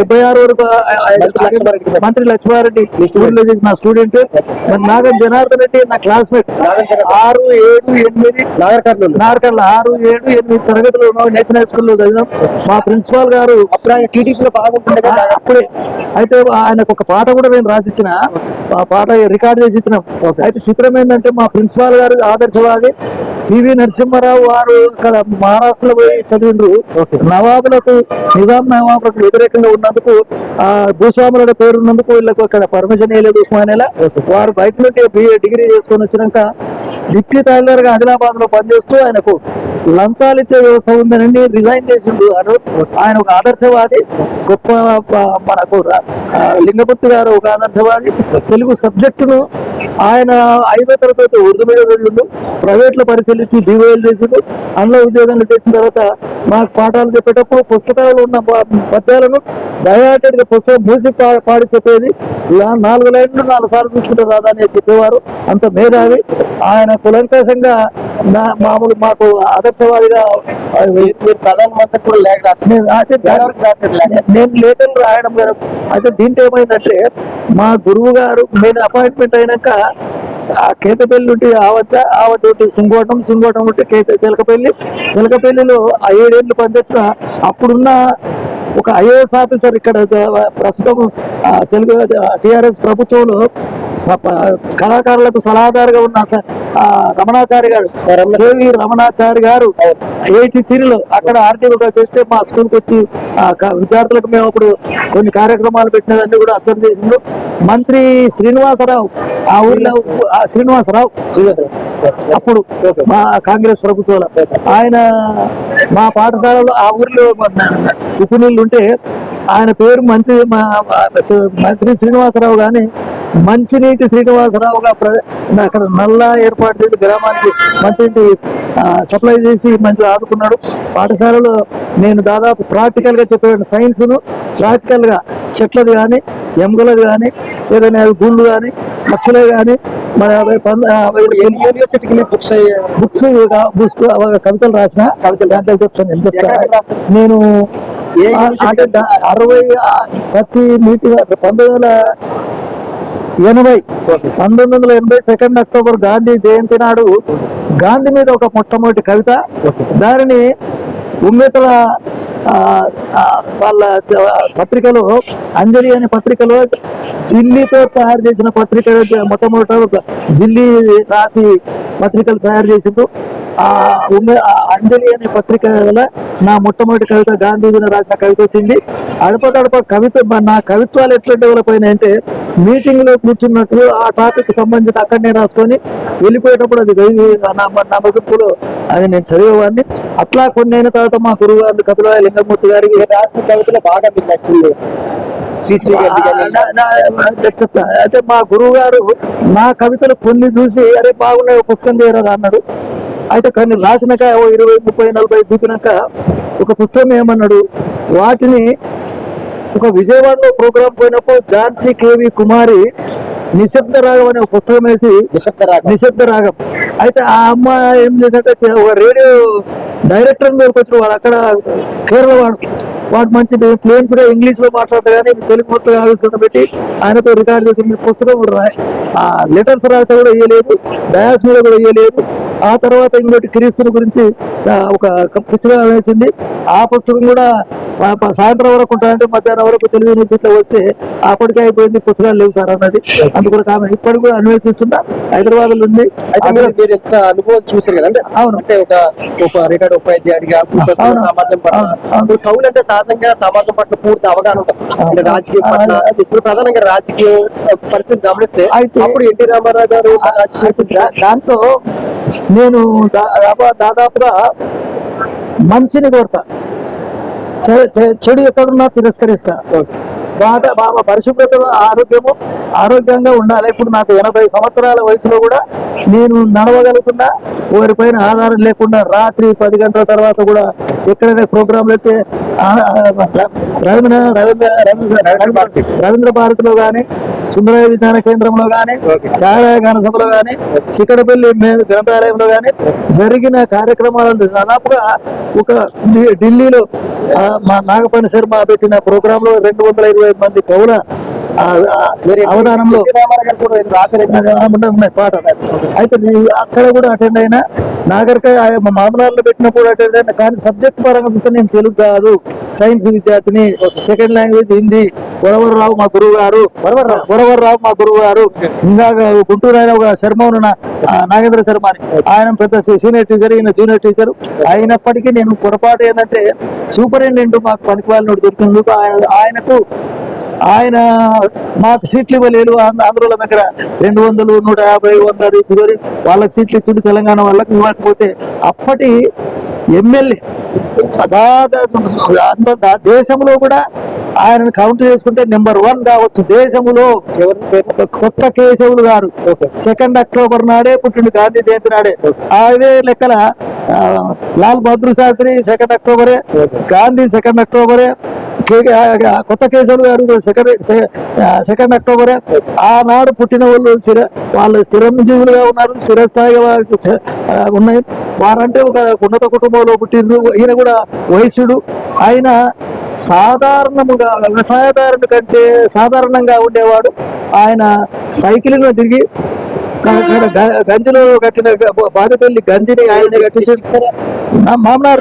డెబ్బై ఆరు వరకు. మంత్రి లక్ష్మారెడ్డి చేసిన నా స్టూడెంట్ మరి నాగం జనార్దన్ రెడ్డి నా క్లాస్మేట్. ఆరు ఏడు ఎనిమిది. నాగర్ కర్నూలు నార్కల్ ఆరు ఏడు ఎనిమిది తరగతిలో ఉన్నాం. నేషనల్ స్కూల్లో చదివినాం. మా ప్రిన్సిపాల్ గారు అప్పుడు ఆయన టీడీపీలో బాగుంటుండే అప్పుడే. అయితే ఆయనకు ఒక పాట కూడా నేను రాసిచ్చిన. ఆ పాట రికార్డ్ చేసి ఇచ్చినాం. అయితే చిత్రం ఏంటంటే మా ప్రిన్సిపాల్ గారు ఆదర్శవాది. పివి నరసింహారావు వారు ఇక్కడ మహారాష్ట్రలో పోయి చదివిండ్రు. నవాబులకు నిజాం నవాబులకు వ్యతిరేకంగా ఉన్నందుకు ఆ భూస్వాముల పేరు ఉన్నందుకు వీళ్ళకు అక్కడ పర్మిషన్ వేయలేదు ఉస్మానియాల వారు బయట నుండి బిఏ డిగ్రీ చేసుకొని వచ్చినాక డిప్యూటీ తహసీల్దార్గా ఆదిలాబాద్లో పనిచేస్తూ ఆయనకు లంచాలు ఇచ్చే వ్యవస్థ ఉందని రిజైన్ చేసిండు ఆయన ఆయన ఒక ఆదర్శవాది గొప్ప మనకు లింగపూర్తి గారు ఒక ఆదర్శవాది. తెలుగు సబ్జెక్టును ఆయన ఐదో తరగతి ఉర్దూ మీడియం చదివిండు. ప్రైవేట్లో పరిశీలించి బీఓఎల్ చేసిండు. అందులో ఉద్యోగాలు చేసిన తర్వాత మాకు పాఠాలు చెప్పేటప్పుడు పుస్తకాలు ఉన్న పద్యాలను డయాటెడ్గా పుస్తకం మూసి పా- పాడి చెప్పేది. ఇలా నాలుగు లైన్లు నాలుగు సార్లు చూసుకుంటారు రాదా అని చెప్పేవారు. అంత మేధావి. ఆయన కులంకషంగా మామూలు మాకు ఆదర్శవాదిగా ప్రధానమంత్రి కూడా లేఖ నేను లేఖలు రాయడం కదా అయితే దీంట్లో ఏమైందంటే మా గురువు గారు నేను అపాయింట్మెంట్ అయినాక ఆ కేకపల్లి నుండి ఆవచ్చ ఆవచ్చ నుండి సింగోటం సింగోటం నుండి కేక తెలకపల్లి తెలకపల్లిలో ఆ ఏడేళ్ళు పనిచేసిన అప్పుడున్న ఒక ఐఏఎస్ ఆఫీసర్ ఇక్కడ ప్రస్తుతం తెలుగు టిఆర్ఎస్ ప్రభుత్వంలో కళాకారులకు సలహాదారుగా ఉన్న రమణాచారి గారు కేవి రమణాచారి గారు ఎయిటీ త్రీలో అక్కడ ఆర్థికంగా చేస్తే మా స్కూల్కి వచ్చి విద్యార్థులకు మేము అప్పుడు కొన్ని కార్యక్రమాలు పెట్టినదన్నీ కూడా అబ్జర్వ్ చేసిండు మంత్రి శ్రీనివాసరావు ఆ ఊర్లో శ్రీనివాసరావు అప్పుడు మా కాంగ్రెస్ ప్రభుత్వంలో. ఆయన మా పాఠశాలలో ఆ ఊర్లో ఉప్పు నీళ్ళు ఉంటే ఆయన పేరు మంచి మా మంత్రి శ్రీనివాసరావు గాని మంచినీటి శ్రీనివాసరావుగా అక్కడ నల్ల ఏర్పాటు చేసి గ్రామానికి మంచినీటి సప్లై చేసి మంచిగా ఆదుకున్నాడు. పాఠశాలలో నేను దాదాపు ప్రాక్టికల్గా చెప్పే సైన్స్ను ప్రాక్టికల్గా చెట్లది కానీ ఎముకలది కానీ ఏదైనా గుళ్ళు కానీ పక్షులే కానీ మరి యూనివర్సిటీకి బుక్స్ బుక్స్ బుక్స్ కవితలు రాసిన కవితలు చెప్తాను నేను చెప్తా. ఎక్కడ రాశారు? నేను అరవై ప్రతి మీటింగ్ పంతొమ్మిది వందల ఎనభై పంతొమ్మిది వందల ఎనభై సెకండ్ అక్టోబర్ గాంధీ జయంతి నాడు గాంధీ మీద ఒక మొట్టమొదటి కవిత దానిని ఉమ్మెతల వాళ్ళ పత్రికలో అంజలి అనే పత్రికలో జిల్లీతో తయారు చేసిన పత్రిక మొట్టమొదట జిల్లి రాసి పత్రికలు తయారు చేసిండు. ఆ ఉమ్మె అంజలి అనే పత్రిక వల్ల నా మొట్టమొదటి కవిత గాంధీ రాసిన కవిత వచ్చింది. అడప గడప కవిత నా కవిత్వాలు ఎట్లా డెవలప్ అయినాయంటే మీటింగ్లో కూర్చున్నట్టు ఆ టాపిక్ సంబంధించి అక్కడనే రాసుకొని వెళ్ళిపోయేటప్పుడు అది నా నా ముగింపులో అది నేను చదివేవాడిని. అట్లా కొన్ని అయిన తర్వాత మా గురువు గారు కపిల లింగమూర్తి గారికి రాసిన కవితలో బాగా మీకు నచ్చింది. కానీ చెప్తా. అయితే మా గురువు గారు నా కవితలు కొన్ని చూసి అరే బాగున్నాయి పుస్తకం చేయరాదు అన్నాడు. అయితే కొన్ని రాసినాక ఓ ఇరవై ముప్పై నలభై చూపినాక ఒక పుస్తకం ఏమన్నాడు? వాటిని ఒక విజయవాడలో ప్రోగ్రాం పోయినప్పుడు ఝాన్సీ కేవి కుమారి నిశ్శబ్ద రాగం అనే ఒక పుస్తకం వేసి నిశ్శబ్ద రాగం. నిశ్శబ్ద రాగం. అయితే ఆ అమ్మ ఏం చేశాడంటే చే- ఒక రేడియో డైరెక్టర్ దొరికొచ్చిన వాడు అక్కడ కేరళ వాడు. వాడు మంచి ఫ్లూయెన్స్గా ఇంగ్లీష్లో మాట్లాడతా కానీ తెలుగు పుస్తకం ఆవిష్కరణ పెట్టి ఆయనతో రికార్డ్ చేసి మీ పుస్తకం కూడా రాయి. ఆ లెటర్స్ రాస్తే కూడా ఇయ్యలేదు డయాస్ మీద కూడా ఇయ్యలేదు. ఆ తర్వాత ఇంకోటి క్రీస్తుని గురించి ఒక పుస్తకం వేసింది ఆ పుస్తకం కూడా సాయంత్రం వరకు ఉంటాయంటే మధ్యాహ్నం వరకు తెలుగు యూనివర్సిటీలో వస్తే అప్పటికే అయిపోయింది పుస్తకాలు లేవు సార్ అన్నది. అందుకు కూడా ఇప్పటికి కూడా అన్వేషిస్తున్నా. హైదరాబాద్లో ఉంది మీరు ఎంత అనుభవం చూసారు కదా? అంటే అవును. అంటే ఒక ఒక రిటైర్డ్ ఉపాధ్యాయుడిగా. సమాజం పట్ల కవులు అంటే సహజంగా సమాజం పట్ల పూర్తి అవగాహన ఉంటుంది. రాజకీయం పట్ల. ఇప్పుడు ప్రధానంగా రాజకీయం పరిస్థితి గమనిస్తే అప్పుడు ఎన్టీ రామారావు గారు దాంట్లో నేను దాదాపుగా మంచిని కోరుతా. చెడు ఎక్కడున్నా తిరస్కరిస్తా. బాగా బాగా పరిశుభ్రత ఆరోగ్యము ఆరోగ్యంగా ఉండాలి. ఇప్పుడు నాకు ఎనభై సంవత్సరాల వయసులో కూడా నేను నడవగలుగుతున్నా. ఎవరిపైన ఆధారం లేకుండా రాత్రి పది గంటల తర్వాత కూడా ఎక్కడైనా ప్రోగ్రాంలు అయితే రవీంద్ర రవీంద్ర భారతిలో కానీ సుందరయ్య విజ్ఞాన కేంద్రంలో గాని ఛాయాలయ గాన సభలో గాని చిక్కడపల్లి గ్రంథాలయంలో గాని జరిగిన కార్యక్రమాలు దాదాపుగా ఒక ఢిల్లీలో మా నాగపని శర్మ పెట్టిన ప్రోగ్రామ్లో రెండు వందల ఇరవై మంది కవుల అవధానంలో ఉన్నాయి, పాట అయితే అక్కడ కూడా అటెండ్ అయినా నాగరిక మామూలు పెట్టినప్పుడు అటెండ్ అయినా కానీ సబ్జెక్ట్ పరంగా చూస్తే నేను తెలుగు కాదు. సైన్స్ విద్యార్థిని సెకండ్ లాంగ్వేజ్ హిందీ. వరవరరావు మా గురువు గారు వరవరరావు. మా గురువు గారు ఇంకా గుంటూరు ఆయన ఒక శర్మ ఉన్న నాగేంద్ర శర్మ అని. ఆయన పెద్ద సీనియర్ టీచర్ ఈయన జూనియర్ టీచర్ అయినప్పటికీ నేను పొరపాటు ఏంటంటే సూపరింటెండెంట్ మాకు పనికి వాళ్ళని దొరికినందుకు ఆయన ఆయనకు ఆయన మాకు సీట్లు ఇవ్వలేదు ఆంధ్ర- ఆంధ్రుల దగ్గర రెండు వందలు నూట యాభై వంద ఇచ్చుకొని వాళ్ళకి సీట్లు ఇచ్చుడు తెలంగాణ వాళ్ళకి ఇవ్వకపోతే అప్పటి ఎమ్మెల్యే దేశంలో కూడా ఆయనను కౌంట్ చేసుకుంటే నెంబర్ వన్ కావచ్చు. పేరు కొత్త కేశవులు గారు సెకండ్ అక్టోబర్ నాడే పుట్టిండు గాంధీ జయంతి నాడే. అదే లెక్కల లాల్ బహదూర్ శాస్త్రి సెకండ్ అక్టోబరే గాంధీ సెకండ్ అక్టోబరే కొత్త కేశవులు గారు సెకండ్ సెకండ్ అక్టోబరే ఆనాడు పుట్టిన వాళ్ళు స్థిర వాళ్ళు చిరంజీవులుగా ఉన్నారు స్థిరస్థాయిగా ఉన్నాయి. వారంటే ఒక ఉన్నత కుటుంబంలో పుట్టిండ్రు. ఈయన కూడా వైశ్యుడు ఆయన సాధారణముగా వ్యవసాయదారుని కంటే సాధారణంగా ఉండేవాడు. ఆయన సైకిల్ మీద తిరిగి గంజిలో కట్టిన బాధపల్లి గంజిని ఆయన కట్టించి సరే మామనార్